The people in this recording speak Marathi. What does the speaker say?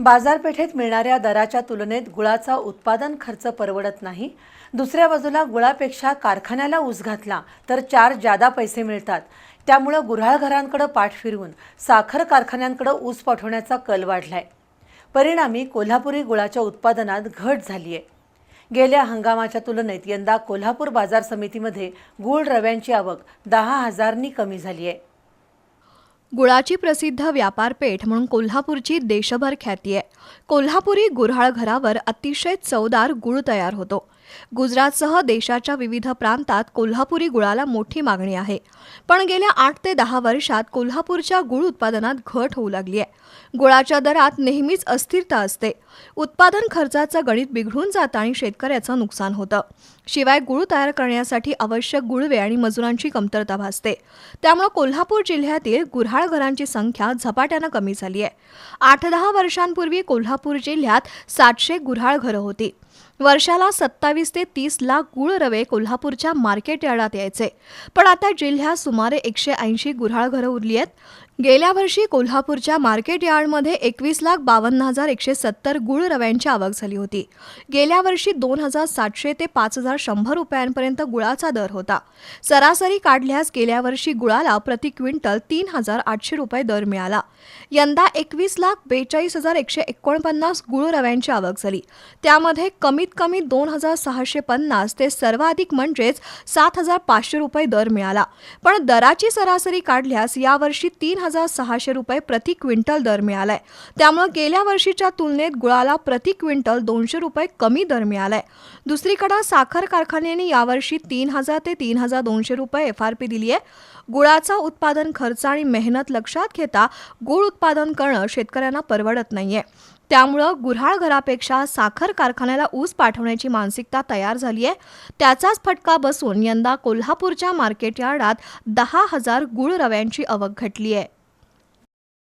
बाजारपेठेत मिळणाऱ्या दराच्या तुलनेत गुळाचा उत्पादन खर्च परवडत नाही. दुसऱ्या बाजूला गुळापेक्षा कारखान्याला ऊस घातला तर चार जादा पैसे मिळतात. त्यामुळं गुऱ्हाळ घरांकडे पाठ फिरवून साखर कारखान्यांकडे ऊस पाठवण्याचा कल वाढलाय. परिणामी कोल्हापुरी गुळाच्या उत्पादनात घट झाली आहे गेल्या हंगामाच्या तुलनेत यंदा कोल्हापूर बाजार समितीमध्ये गुळ रव्यांची आवक दहा हजारनी कमी झाली आहे गुळाची प्रसिद्ध व्यापारपेठ म्हणून कोल्हापूरची देशभर ख्याती आहे. कोल्हापुरी गुऱ्हाळ घरावर अतिशय चवदार गुळ तयार होतो. गुजरातसह देशाच्या विविध प्रांतात कोल्हापुरी गुळाला मोठी मागणी आहे. पण गेल्या आठ ते दहा वर्षात कोल्हापूरच्या गुळ उत्पादनात घट होऊ लागली आहे. गुळाच्या दरात नेहमीच अस्थिरता असते. उत्पादन खर्चाचं गणित बिघडून जातं आणि शेतकऱ्याचं नुकसान होतं. शिवाय गुळ तयार करण्यासाठी आवश्यक गुळवे आणि मजुरांची कमतरता भासते. त्यामुळे कोल्हापूर जिल्ह्यातील गुऱ्हाळ घरांची संख्या झपाट्यानं कमी झाली आहे. आठ दहा वर्षांपूर्वी कोल्हापूर जिल्ह्यात सातशे गुऱ्हाळ घरं होती. वर्षाला सत्तावीस ते तीस लाख गुळ रवे कोल्हापूरच्या मार्केट यार्डात यायचे. पण आता जिल्ह्यात सुमारे एकशे ऐंशी गुऱ्हाळ घरं उरली आहेत. गेल्या वर्षी कोल्हापूरच्या मार्केट यार्डमध्ये एकवीस लाख बावन्न हजार एकशे सत्तर गुळ रव्यांची आवक झाली होती. गेल्या वर्षी दोन हजार सातशे ते पाच हजार शंभर रुपयांपर्यंत गुळाचा दर होता. सरासरी काढल्यास गेल्या वर्षी गुळाला प्रति क्विंटल तीन हजार आठशे रुपये दर मिळाला. यंदा एकवीस लाख बेचाळीस हजार एकशे एकोणपन्नास गुळ रव्यांची आवक झाली. त्यामध्ये कमीत कमी दोन हजार सहाशे पन्नास ते सर्वाधिक म्हणजेच सात हजार पाचशे रुपये दर मिळाला. पण दराची सरासरी काढल्यास यावर्षी तीन हजार सहाशे रुपये प्रति क्विंटल दर मिळालाय. त्यामुळे गेल्या वर्षीच्या तुलनेत गुळाला प्रति क्विंटल दोनशे रुपये कमी दर मिळालाय. दुसरीकडे साखर कारखान्यांनी यावर्षी तीन हजार ते तीन हजार दोनशे रुपये एफ आर पी दिली आहे गुळाचा उत्पादन खर्च आणि मेहनत लक्षात घेता गुळ उत्पादन करणं शेतकऱ्यांना परवडत नाहीये. त्यामुळं गुऱ्हाळ घरापेक्षा साखर कारखान्याला ऊस पाठवण्याची मानसिकता तयार झाली आहे. त्याचाच फटका बसून यंदा कोल्हापूरच्या मार्केट यार्डात दहा हजार गुळ रव्यांची आवक घटली आहे.